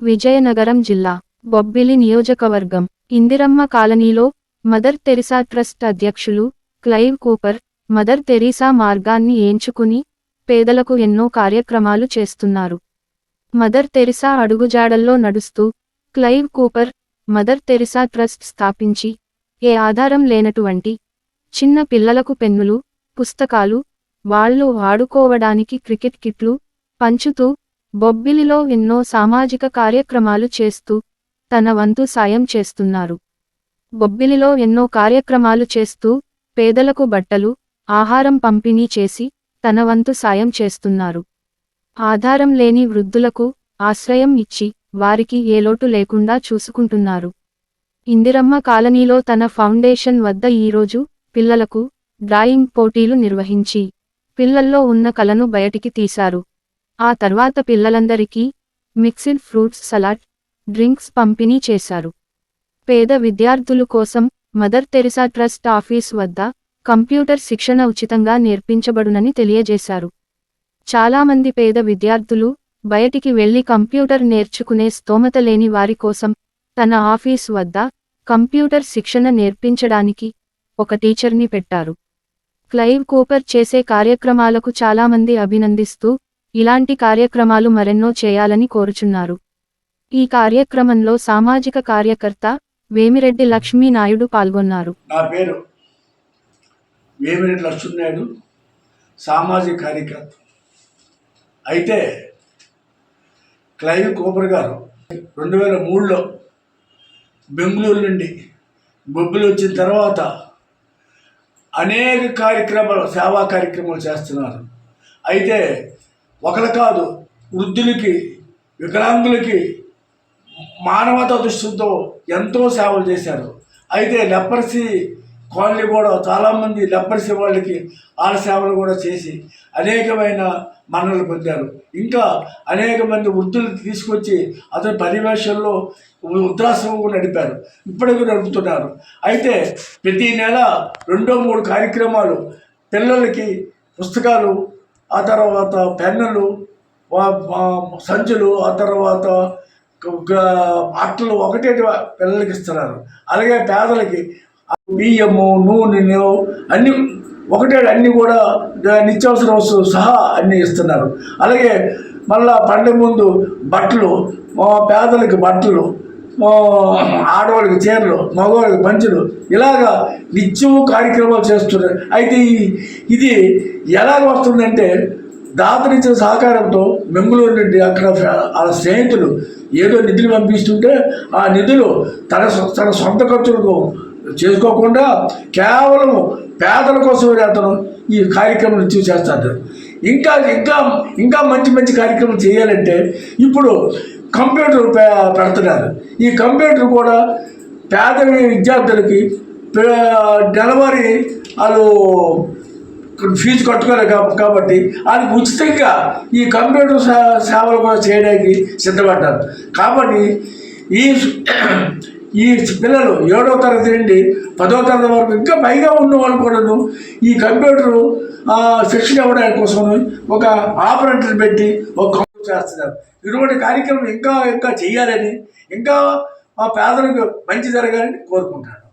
విజయనగరం జిల్లా బొబ్బిలి నియోజకవర్గం. ఇందిరమ్మ కాలనీలో మదర్ తెరిసా ట్రస్ట్ అధ్యక్షులు క్లైవ్ కూపర్ మదర్ తెరీసా మార్గాన్ని ఎంచుకుని పేదలకు ఎన్నో కార్యక్రమాలు చేస్తున్నారు. మదర్ తెరిసా అడుగుజాడల్లో నడుస్తూ Clive Cooper Mother Teresa Trust స్థాపించి ఏ ఆధారం లేనటువంటి చిన్న పిల్లలకు పెన్నులు పుస్తకాలు వాళ్ళు ఆడుకోవడానికి క్రికెట్ కిట్లు పంచుతూ బొబ్బిలిలో ఎన్నో సామాజిక కార్యక్రమాలు చేస్తూ తన వంతు సాయం చేస్తున్నారు. బొబ్బిలిలో ఎన్నో కార్యక్రమాలు చేస్తూ పేదలకు బట్టలు ఆహారం పంపిణీ చేసి తన వంతు సాయం చేస్తున్నారు. ఆధారం లేని వృద్ధులకు ఆశ్రయం ఇచ్చి వారికి ఏ లోటు లేకుండా చూసుకుంటున్నారు. ఇందిరమ్మ కాలనీలో తన ఫౌండేషన్ వద్ద ఈరోజు పిల్లలకు డ్రాయింగ్ పోటీలు నిర్వహించి పిల్లల్లో ఉన్న కలను బయటికి తీశారు. ఆ తర్వాత పిల్లలందరికీ మిక్సిడ్ ఫ్రూట్స్ సలాడ్ డ్రింక్స్ పంపిణీ చేశారు. పేద విద్యార్థులు కోసం మదర్ తెరిసా ట్రస్ట్ ఆఫీస్ వద్ద కంప్యూటర్ శిక్షణ ఉచితంగా నేర్పించబడునని తెలియజేశారు. చాలామంది పేద విద్యార్థులు బయటికి వెళ్ళి కంప్యూటర్ నేర్చుకునే స్తోమత లేని వారి కోసం తన ఆఫీస్ వద్ద కంప్యూటర్ శిక్షణ నేర్పించడానికి ఒక టీచర్ని పెట్టారు. క్లైవ్ కూపర్ చేసే కార్యక్రమాలకు చాలామంది అభినందిస్తూ ఇలాంటి కార్యక్రమాలు మరెన్నో చేయాలని కోరుచున్నారు. ఈ కార్యక్రమంలో సామాజిక కార్యకర్త వేమిరెడ్డి లక్ష్మీనాయుడు పాల్గొన్నారు. నా పేరు వేమిరెడ్డి లక్ష్మీనాయుడు సామాజిక కార్యకర్త. అయితే క్లైవ్ కోపర్ గారు రెండు వేల మూడులో బెంగళూరు నుండి బొబ్బులు వచ్చిన తర్వాత అనేక కార్యక్రమాలు సేవా కార్యక్రమాలు చేస్తున్నారు. అయితే ఒకరు కాదు వృద్ధులకి వికలాంగులకి మానవతా దృష్టితో ఎంతో సేవలు చేశారు. అయితే లెప్పర్సీ కాలనీ కూడా చాలామంది లెప్పర్సీ వాళ్ళకి వాళ్ళ సేవలు కూడా చేసి అనేకమైన మన్నలు పొందారు. ఇంకా అనేక మంది వృద్ధులు తీసుకొచ్చి అతని పర్యవేక్షణలో వృద్ధాశ్రమం కూడా నడిపారు. ఇప్పటికీ నడుపుతున్నారు. అయితే ప్రతి నెల రెండో మూడు కార్యక్రమాలు పిల్లలకి పుస్తకాలు ఆ తర్వాత పెన్నులు సంచులు ఆ తర్వాత అట్టలు ఒకటే పిల్లలకి ఇస్తున్నారు. అలాగే పేదలకి బియ్యము నూనె అన్ని ఒకటే అన్ని కూడా నిత్యావసర వస్తువులు సహా అన్ని ఇస్తున్నారు. అలాగే మళ్ళా పండుగ ముందు బట్టలు పేదలకి బట్టలు ఆడవాళ్ళకి చీరలు మగవాళ్ళకి పంచులు ఇలాగా నిత్యము కార్యక్రమాలు చేస్తున్నారు అయితే ఈ- ఇది ఎలాగ వస్తుందంటే దాతనిచ్చిన సహకారంతో బెంగళూరు నుండి అక్కడ వాళ్ళ స్నేహితులు ఏదో నిధులు పంపిస్తుంటే ఆ నిధులు తన తన సొంత ఖర్చులకు చేసుకోకుండా కేవలం పేదల కోసమే అతను ఈ కార్యక్రమం నిత్యం చేస్తాడు. ఇంకా ఇంకా ఇంకా మంచి మంచి కార్యక్రమం చేయాలంటే ఇప్పుడు కంప్యూటర్ పెడుతున్నారు. ఈ కంప్యూటర్ కూడా పేద విద్యార్థులకి నెలవారీ వాళ్ళు ఫీజు కట్టుకోలేదు కాబట్టి వాళ్ళకి ఉచితంగా ఈ కంప్యూటర్ సేవలు కూడా చేయడానికి సిద్ధపడ్డారు. కాబట్టి ఈ ఈ పిల్లలు ఏడవ తరగతి నుండి పదో తరగతి వరకు ఇంకా పైగా ఉన్న వాళ్ళు కూడాను ఈ కంప్యూటర్ శిక్షణ ఇవ్వడానికి కోసం ఒక ఆపరేటర్ పెట్టి ఒక చేస్తున్నారు. ఇటువంటి కార్యక్రమం ఇంకా ఇంకా చేయాలని ఇంకా మా పేదలకు మంచి జరగాలని కోరుకుంటాను